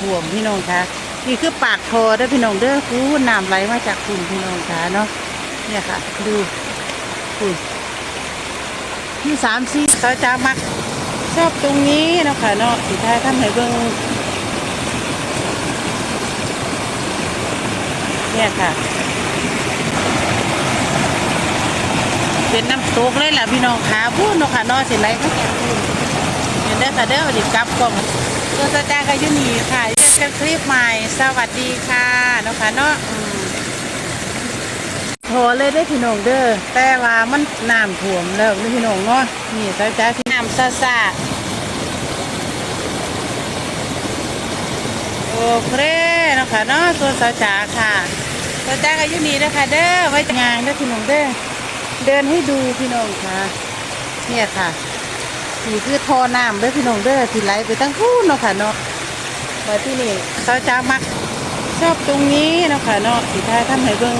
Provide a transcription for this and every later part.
ท่วมพี่น้องคะนี่คือปากคอเด้อพี่น้องเด้อคูน้ำไหลมาจากคุณพี่น้องคะเนาะเนี่ยค่ะ ดูคุณที่สามสี่เขาจะมักชอบตรงนี้เนาะค่ะเนาะสุดท้ายทำให้เบิ่งเนี่ยค่ะ เป็นน้ำตกเลยแหละพี่น้องขาพูดเนาะค่ะเนอสิไหลก็แก่พูดเห็นได้ค่ะเด้อดิกลับกล้อง ตัวตาจ้าก็อยุนีค่ะเจอกันคลิปใหม่สวัสดีค่ะนะคะเนาะโทรเลยได้พี่น้องเด้อแต่ว่ามันน้ำท่วมแล้วพี่น้องเนาะนี่ตาจ้าที่น้ำซาซาโอเคเนาะค่ะเนาะตัวสาวจ๋าค่ะตัวจ้าก็อยุนีเด้อค่ะเด้อไว้งานเด้อพี่น้องเด้อเดินให้ดูพี่น้องค่ะ เนี่ยค่ะ นี่คือท่อน้ำเด้อพี่น้องเด้อที่ไหลไปตั้งคู่เนาะค่ะเนาะมาที่นี่เขาจะมักชอบตรงนี้เนาะค่ะเนาะที่ท้ายทำให้เบิ่ง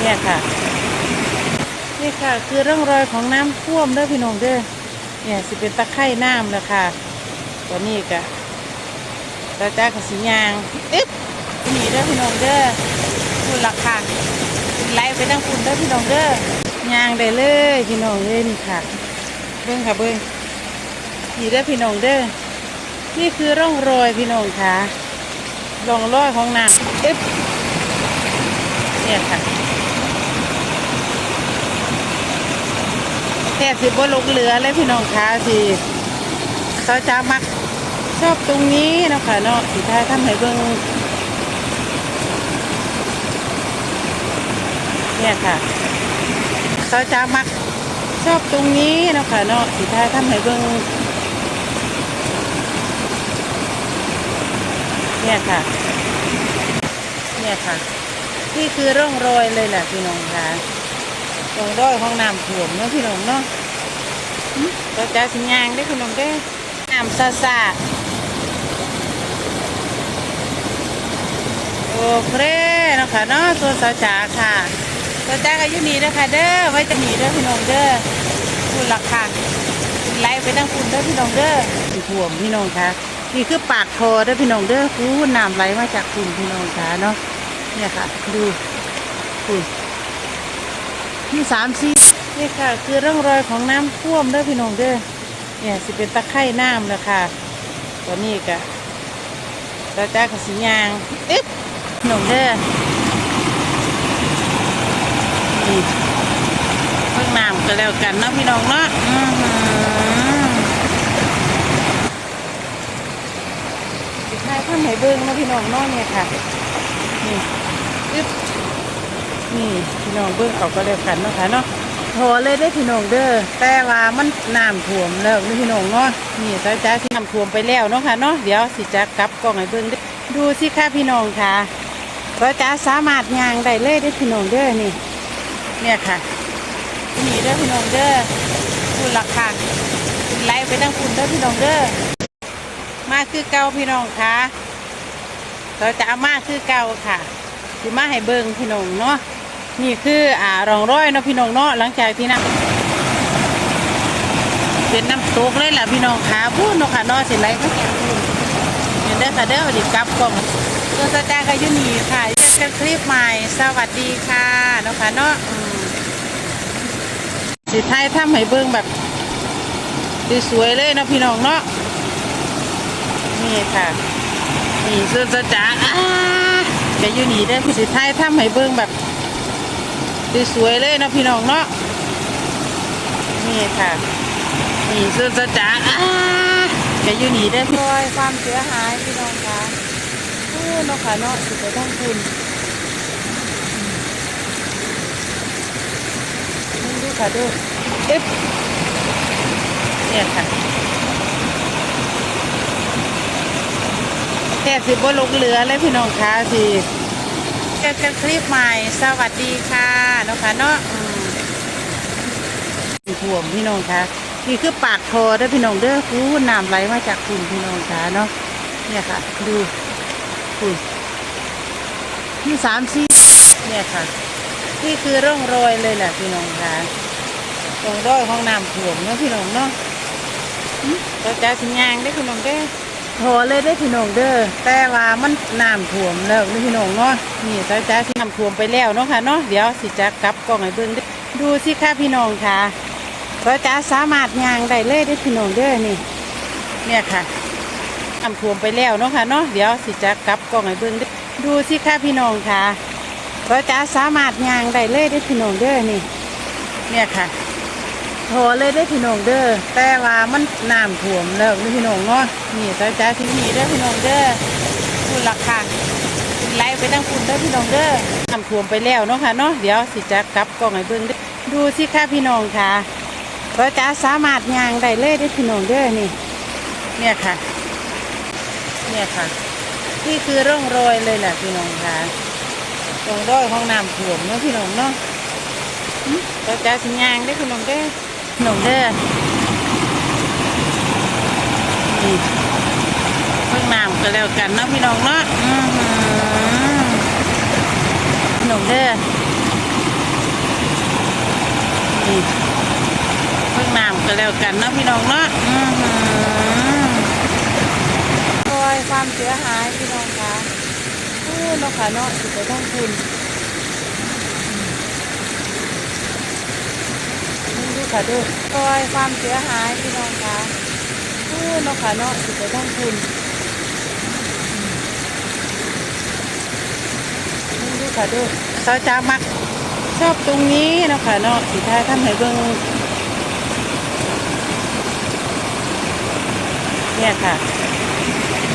เนี่ยค่ะนี่ค่ะ คือร่องรอยของน้ำท่วมเด้อพี่น้องเด้อเนี่ยสิเป็นตะไคร่น้ำแล้วค่ะตัวนี้กะตาจ้ากับสียางอึ๊บนี่เด้อพี่น้องเด้อคุณราคาไล่ไปทั้งคุณเด้อพี่น้องเด้อ ย่างได้เลยพี่น้องเด้อนี่ค่ะ เบิ้งค่ะเบิ้งนี่เด้อพี่น้องเด้อนี่คือร่องรอยพี่น้องค่ะร่องรอยของน้ำอึ๊บเนี่ยค่ะแค่สิบลงเหลือเลยพี่น้องค่ะสิเขาจะมักชอบตรงนี้นะค่ะเนาะสีท้ายทำให้เบิ้งเนี่ยค่ะ เขาจะมัก ชอบตรงนี้เนาะค่ะเนาะสีท้ายทำให้เบิ่งเนี่ยค่ะ เนี่ยค่ะ นี่คือร่องรอยเลยแหละพี่น้องค่ะตร่องรอยของน้ำท่วมเนาะพี่น้องเนาะเราจะสิยางได้พี่น้องได้น้ำซาซาโอเคนะคะเนาะส่วสาวจ๋าค่ะ ตัวจ้าก็ยุนีเด้อค่ะเด้อไว้จะหนีเด้อพี่น้องเด้อคุณราคาไล่ไปตั้งคุณเด้อพี่น้องเด้อท่วมพี่น้องค่ะนี่คือปากคอเด้อพี่น้องเด้อคูน้ำไหลมาจากคุณพี่น้องค่ะเนาะเนี่ยค่ะ ดูคุณที่สามสี่นี่ค่ะ คือร่องรอยของน้ำท่วมเด้อพี่น้องเด้อเนี่ยสิเป็นตะไคร่น้ำแล้วค่ะตัวนี้กะตาจ้ากับสียางอึ๊บพี่น้องเด้อ นี่เพิ่งน้ำก็ แล้วกันนะพี่น้องเนาะอื้อหือสุดท้ายข้างไหนเบิ้งนาะพี่น้องเนาะเนี่ยค่ะ นี่อึ๊บนี่พี่น้องเบิ้งเอาก็แล้วกันเนาะค่ะเนาะโทรเลยได้พี่น้องเด้อแต่ว่ามันน้ำท่วมแล้วนี่พี่น้องเนาะนี่จ้าจ้าที่น้ำท่วมไปแล้วเนาะค่ะเนาะเดี๋ยวสิจะกลับกล้องให้เบิ้งด้ดูสิค่ะพี่น้องค่ะจ้าจ้าสามารถยางได้เลยได้พี่น้องเด้อนี่ เนี่ยค่ะ นี่เด้อพี่น้องเด้อคุณราคาไล่ไปทั้งคุณเด้อพี่น้องเด้อมาคือเก่าพี่น้องค่ะเราจะเอามาคือเก่าค่ะสิมาให้เบิ่งพี่น้องเนาะนี่คืออ่ารองร้อยเนาะพี่น้องเนาะหลังจากที่น้ำเป็นน้ำตกเลยล่ะพี่น้องค่ะพูดเนาะค่ะเนาะสิไหลก็แก่พูดเห็นได้ค่ะเด้อดิกลับกล้องตัวสตาร์ก็ยุนีค่ะเจอกันคลิปใหม่สวัสดีค่ะเนาะค่ะเนาะ สิไทยทำให้เบิ่งแบบสวยๆเลยนะพี่น้องเนาะนี่ค่ะนี่สุดจ๋าอ่าจะอยู่นี่ได้สิไทยทำให้เบิ่งแบบสวยๆเลยนะพี่น้องเนาะนี่ค่ะนี่สุดจ๋าอ่าจะอยู่นี่ได้อพี่รอยความเสียหายพี่น้องค่ะเออเนาะค่ะเนาะสิไปต้องคุณนี่ดู ค่ะดูเอ๊ะเนี่ยค่ะแค่สิบลงเหลือเลยพี่น้องค่ะสิเจอกันคลิปใหม่สวัสดีค่ะนะคะเนาะอืมท่วมพี่น้องค่ะนี่คือปากคอด้อพี่น้องเด้อคูน้ำไหลมาจากคุณพี่น้องค่ะเนาะเนี่ยค่ะ ดูคุณที่สามสี่เนี่ยค่ะ นี่คือร่องรอยเลยแหละพี่น้องค่ะ ร่องรอยของน้ำท่วมเนาะพี่น้องเนาะเราจะสิยางได้อพี่น้องเด้อโหเลยได้อพี่น้องเด้อแต่ว่ามันน้ำท่วมแล้วนี่พี่น้องเนาะนี่เราจะสิน้ำท่วมไปแล้วเนาะค่ะเนาะเดี๋ยวสิจะกลับกล้องให้เบิ่งเด้อดูสิค่ะพี่น้องค่ะเราจะสามารถยางได้เลยได้อพี่น้องเด้อนี่ เนี่ยค่ะน้ำท่วมไปแล้วเนาะค่ะเนาะเดี๋ยวสิจะกลับกล้องให้เบิ่งเด้อดูสิค่ะพี่น้องค่ะเราจะสามารถยางได้เลยได้อพี่น้องเด้อนี่ เนี่ยค่ะ โหเลยได้พี่น้องเด้อแต่ว่ามันน้ำท่วมแล้วนี่พี่น้องเนาะนี่สาจ้าที่นี่เด้พี่น้องเด้อคุณราคาไหลไปตั้งคุณเด้พี่น้องเด้อน้ำท่วมไปแล้วเนาะค่ะเนาะเดี๋ยวสิจะกลับกล้องให้เบิ่งดูสิค่ะพี่น้องค่ะเราจะสามารถยางได้เลยได้พี่น้องเด้อนี่ เนี่ยค่ะ เนี่ยค่ะนี่คือร่องรอยเลยแหละพี่น้องค่ะร่องรอยของน้ำท่วมเนาะพี่น้องเนาะเราจะสิยางได้อคุณน้องเด้อ คุณน้องเด้อนี่เพิ่งน้ำก็แล้วกันเนาะพี่น้องเนาะหือคุณน้องเด้อนี่เพิ่งน้ำก็แล้วกันเนาะพี่น้องเนาะอื้อหือโอยความเสียหายพี่น้องคะอู้เนาะค่ะเนาะสิไปต้องคุณ นี่ดู ค่ะดูคอยความเสียหายพี่น้องคะพูดเนาะค่ะเนาะสิไปต้องคุณนี่ดูค่ะดูสาวจ้ามักชอบตรงนี้เนาะค่ะเนาะสีท้ายท่านให้เบิ่งเนี่ยค่ะ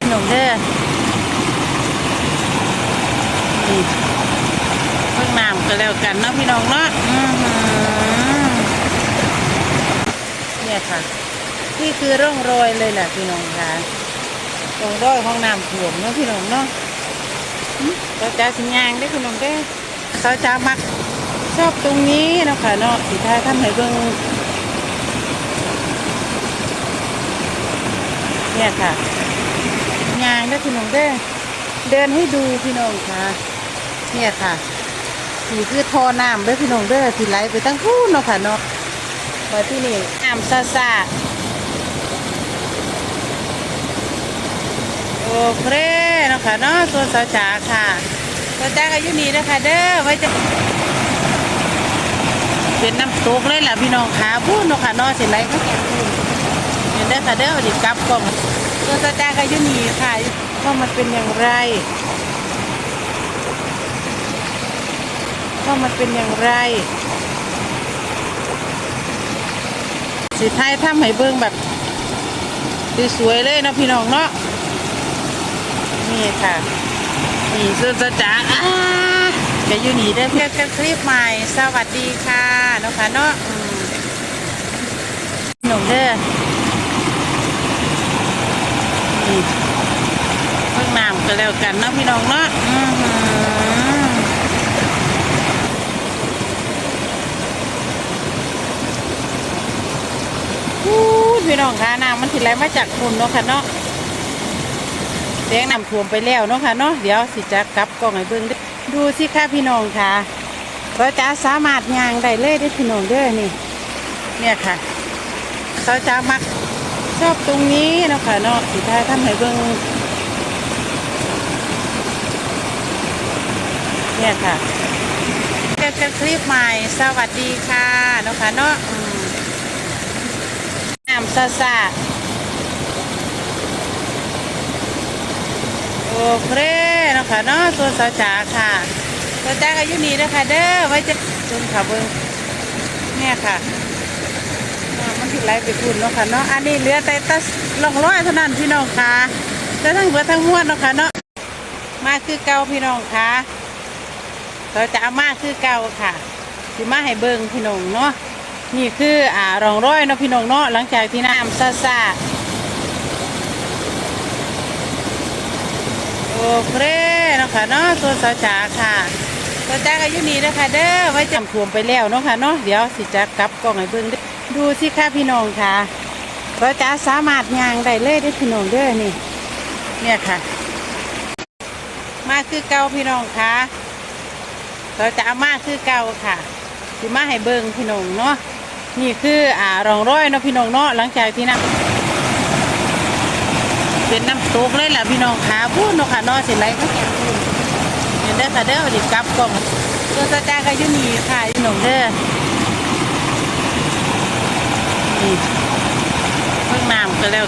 หนุ่มเด้อนี่เพิ่งน้ำก็แล้วกันเนาะพี่น้องเนาะ เนี่ยค่ะ นี่คือร่องรอยเลยแหละพี่น้องค่ะร่องรอยของน้ำท่วมเนาะพี่น้องเนาะเราจะสิยางได้พี่น้องได้เขาจะมักชอบตรงนี้เนาะค่ะเนาะสีท้ายท่านให้เบิ่งเนี่ยค่ะยางได้พี่น้องได้เดินให้ดูพี่น้องค่ะ เนี่ยค่ะนี่คือท่อน้ำเด้พี่น้องเด้อที่ไหลไปตั้งคู่เนาะค่ะเนาะ มาที่นี่น้ำซาซาโอเคนะคะเนาะส่วสาวจ๋าค่ะสาวจ๋าก็อยู่นี่นะคะเด้อไว้จะเป็นน้ำตกเลยล่ะพี่น้องขาพูดนะคะเนาะสิไรก็แก่พูดเห็นเด้อค่ะเด้อดิกลับกล้องส่วสาวจ๋าก็อยู่นี่ค่ะว่ามันเป็นอย่างไรว่ามันเป็นอย่างไร สีไทยทำให้เบิ่งแบบสวยๆเลยเนาะพี่น้องเนาะนี่ค่ะนี่สุดจะจ๋าอ่าเดี๋ยวอยู่นี่ได้เพื่อนกันคลิปใหม่สวัสดีค่ะนะคะเนาะหนุ่มเด้อนี่เพิ่งน้ำก็แล้วกันเนาะพี่น้องเนาะอือหือ อู้พี่ น้องคะน้ำมันสิไหลมาจากคุณเนาะค่ะเนาะแดงน้ำท่วมไปแล้วเนาะค่ะเนาะเดี๋ยวสิจะกลับกล้องให้เบิ่งเด้อดูสิค่ะพี่น้องค่ะเราจะสามารถยางได้เลยได้พี่น้องเด้อนี่ เนี่ยค่ะเขาจะมักชอบตรงนี้เนาะค่ะเนาะสิท้ายท่าให้เบิ่งเนี่ยค่ะเจอกันคลิปใหม่สวัสดีค่ะเนาะค่ะเนาะ ซาซาโอเคนะคะเนาะส่วสาวจ๋าค่ะสาวจ๋าก็อยู่นี่นะคะ เด้อไว้จะจนขับเบิ้งเนี่ยค่ะมันถิไหลไปคุณเนาะค่ะเนาะอันนี้เหลือแต่ตัสลองร้อยเท่านั้นพี่น้องค่ะแต่ทั้งเบิดทั้งมวลเนาะค่ะเนาะมาคือเก่าพี่น้องค่ะสาวจ๋ามาคือเก่าค่ะสิมาให้เบิ้งพี่น้องเนาะ นี่คืออ่ารองร้อยเนาะพี่น้องเนาะหลังจากที่น้ำซาซาโอเคเนาะค่ะเนาะส่วนสาวจ๋าค่ะสาวจ๋าก็อยู่นี่นะคะเด้อไว้จำท่วมไปแล้วเนาะค่ะเนาะเดี๋ยวสิจะกลับกล้องให้เบิ่งดูสิค่ะพี่น้องค่ะสาวจ๋าสามารถยางได้เลยได้พี่น้องเด้อนี่ เนี่ยค่ะ มาคือเก่าพี่น้องค่ะสาวจ๋ามาคือเก่าค่ะสิมาให้เบิ่งพี่น้องเนาะ นี่คืออ่ารองร้อยนะพี่น้องเนาะหลังจากที่นะเป็นน้ำตกเลยแหละพี่น้องขาพูดนาะค่ะเนาะสิไรก็แก่เห็นได้ค่ะเด้อดิกลับกล่องตัวสจ้าก็ยุ่นี่ค่ะพี่น้องเด้อเพิ่งน้ำก็แล้ว